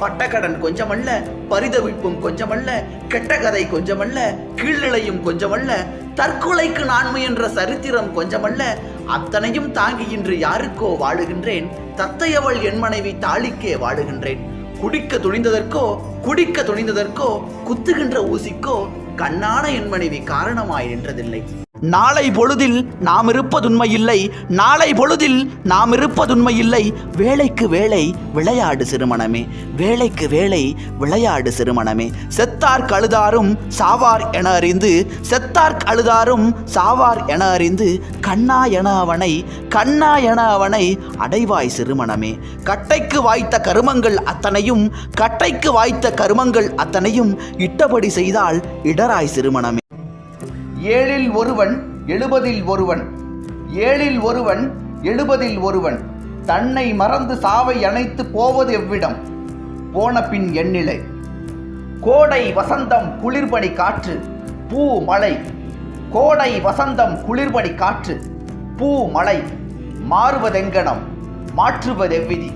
பட்டக்கடன் கொஞ்சமல்ல பரிதவிப்பும் கொஞ்சமல்ல கெட்ட கதை கொஞ்சமல்ல கீழ்நிலையும் கொஞ்சமல்ல தற்கொலைக்கு நான் முயன்ற சரித்திரம் கொஞ்சமல்ல அத்தனையும் தாங்கி இன்று யாருக்கோ வாழுகின்றேன் தத்தையவள் என் மனைவி தாளிக்கே வாழுகின்றேன். குடிக்க துணிந்ததற்கோ குடிக்க துணிந்ததற்கோ குத்துகின்ற ஊசிக்கோ கண்ணான என் மனைவி காரணமாய் நின்றதில்லை. நாளை பொழுதில் நாம் இருப்பதுண்மை இல்லை நாளை பொழுதில் நாம் இருப்பதுண்மை இல்லை வேலைக்கு வேலை விளையாடு சிறுமணமே. வேலைக்கு வேலை விளையாடு சிறுமணமே. செத்தார் கழுதாரும் சாவார் என அறிந்து செத்தார் அழுதாரும் சாவார் என அறிந்து கண்ணா என அவனை கண்ணா என அவனை அடைவாய் சிறுமணமே. கட்டைக்கு வாய்த்த கருமங்கள் அத்தனையும் கட்டைக்கு வாய்த்த கருமங்கள் அத்தனையும் இட்டபடி செய்தால் இடராய் சிறுமணமே. ஏழில் ஒருவன் எழுபதில் ஒருவன். ஏழில் ஒருவன் எழுபதில் ஒருவன். தன்னை மறந்து சாவை அணைத்து போவது எவ்விடம்? போன பின் எண்ணிலை. கோடை வசந்தம் குளிர்படி காற்று பூ மலை கோடை வசந்தம் குளிர்படி காற்று பூ மலை மாறுவதெங்கனம் மாற்றுவதெவ்விதி?